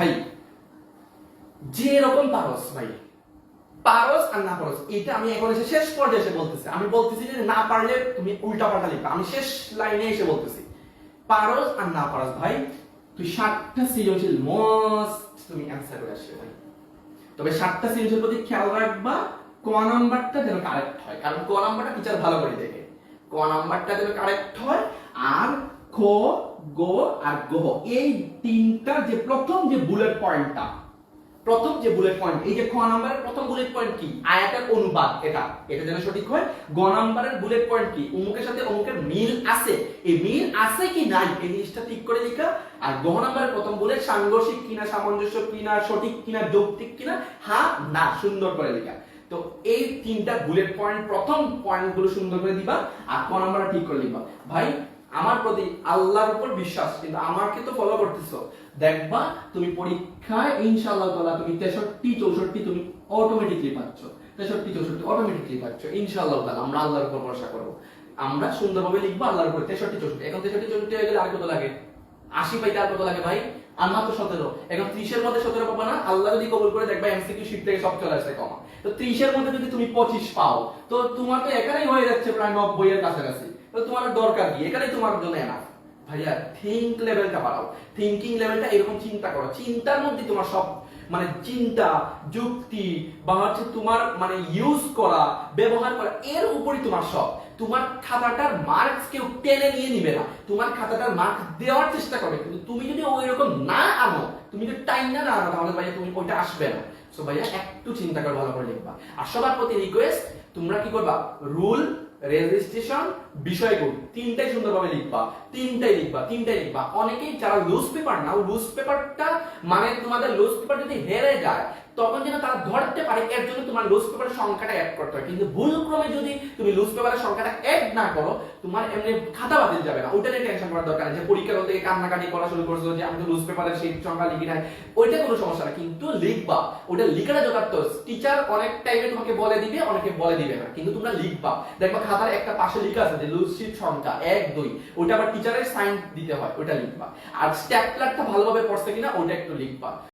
ভাই, যে রকম পারস ভাই, পারস আর না পারস, এটা আমি এখন এসে শেষ পর্যায়ে এসে বলতেছি। আমি বলতেছি যে না পারলে তুমি উল্টা পাল্টা লিখবে। আমি শেষ লাইনে এসে বলতেছি, পারস আর না পারস ভাই, তুই সাতটা সৃজনশীল, মস্ত তুমি অ্যান্সার করে আসবে ভাই। তবে সাতটা সৃজনশীল প্রতি খেয়াল রাখবা, ক নাম্বারটা যেন কারেক্ট হয়। কারণ ক নাম্বারটা টিচার ভালো করে দেখে। ক নাম্বারটা যেন কারেক্ট হয় আর খ গো আর গহ। এই তিনটা যে প্রথম যে বুলেট পয়েন্টটা প্রথম যে বুলেট পয়েন্ট এই যে খ নাম্বারের প্রথম বুলেট পয়েন্ট কি? আয়াতের অনুপাত এটা। এটা যেন সঠিক হয়? গ নাম্বারের বুলেট পয়েন্ট কি? অমুকের সাথে অমুকের মিল আছে। এই মিল আছে কি নাই? এই জিনিসটা ঠিক করে লেখা। আর গ নাম্বারের প্রথম বুলেট সাংঘর্ষিক কিনা, সামঞ্জস্য কিনা, সঠিক কিনা, যৌক্তিক কিনা হ্যাঁ না, সুন্দর করে লেখা। তো এই তিনটা বুলেট পয়েন্ট প্রথম পয়েন্টগুলো সুন্দর করে দিবা। আর ক নাম্বারটা ঠিক করে লিখবা। ভাই আমার প্রতি আল্লাহর উপর বিশ্বাস, কিন্তু আমাকে তো ফলো করতেছো। দেখবা, তুমি পরীক্ষায় ইনশাআল্লাহ তাআলা তুমি 63 64 তুমি অটোমেটিকলি পাচ্ছ। 63 64 অটোমেটিকলি পাচ্ছ। ইনশাআল্লাহ তাআলা আমরা আল্লাহর উপর ভরসা করব। আমরা সুন্দরভাবে লিখব আল্লাহর উপর 63 64 এখন 63 64 হয়ে গেলে আর কত লাগে? 80 পাইতে আর কত লাগে ভাই? আর মাত্র 17 এখন 30 এর মধ্যে 17 পাবা না? আল্লাহ যদি কবুল করে দেখবা এমসিকিউ শীট থেকে সব চলে আসছে কমা। তো 30 এর মধ্যে যদি তুমি 25 পাও, তো তোমার তো এখানেই হয়ে যাচ্ছে প্রায় 90 এর কাছাকাছি। তোমার দরকার কি? তোমার জন্য এনাফ ভাইয়া থিঙ্ক লেভেলটা বাড়াও। থিঙ্কিং লেভেলটা এরকম চিন্তা করো। চিন্তার মধ্যে তোমার সব মানে চিন্তা, যুক্তি, বা হচ্ছে তোমার মানে ইউজ করা, ব্যবহার করা, এর উপরই তোমার সব। তোমার খাতাটার মার্কস কেউ টেনে নিয়ে নিবে না। তোমার খাতাটার মার্ক দেওয়ার চেষ্টা করবে, কিন্তু তুমি যদি ওই রকম না আনো, তুমি যদি টাইম না না আনো, তাহলে ভাইয়া তুমি ওইটা আসবে না। সো ভাইয়া, একটু চিন্তা করে ভালো করে লিখবা। আর সবার প্রতি রিকোয়েস্ট তোমরা কি করবা? রুল রেজিস্ট্রেশন বিষয়গুলো তিনটাই সুন্দরভাবে লিখবা, তিনটাই লিখবা তিনটাই লিখবা। অনেকেই যারা লুজ পেপার নাও লুজ পেপারটা মানে তোমাদের লুজ পেপার যদি হেরে যায় তখন যেন তারা ধরতে পারে, এর জন্য তোমার লুজ পেপারের সংখ্যাটা অ্যাড করতে হয়। কিন্তু ভুল ক্রমে যদি তুমি লুজ পেপারের সংখ্যাটা অ্যাড না করো, তোমার এমনি খাতা বাতিল যাবে না। ওইটা নিয়ে টেনশন করার দরকার নেই যে পরীক্ষার থেকে কান্নাকাটি করা শুরু করছ যে আমি তো লুজ পেপারের সেই সংখ্যা লিখি নাই। ওইটা কোনো সমস্যা না। কিন্তু লিখবা। ওটা লিখাটা যথার্থ। টিচার অনেক টাইমে তোমাকে বলে দিবে, অনেকে বলে দিবে না। কিন্তু তোমরা লিখবা। দেখবা খাতার একটা পাশে লেখা আছে যে লুজ শিট সংখ্যা, এক, দুই। ওটা আবার টিচারের সাইন দিতে হয় ওটা লিখবা। আর স্ট্যাপলারটা ভালোভাবে পড়ছে কিনা ওটা একটু লিখবা।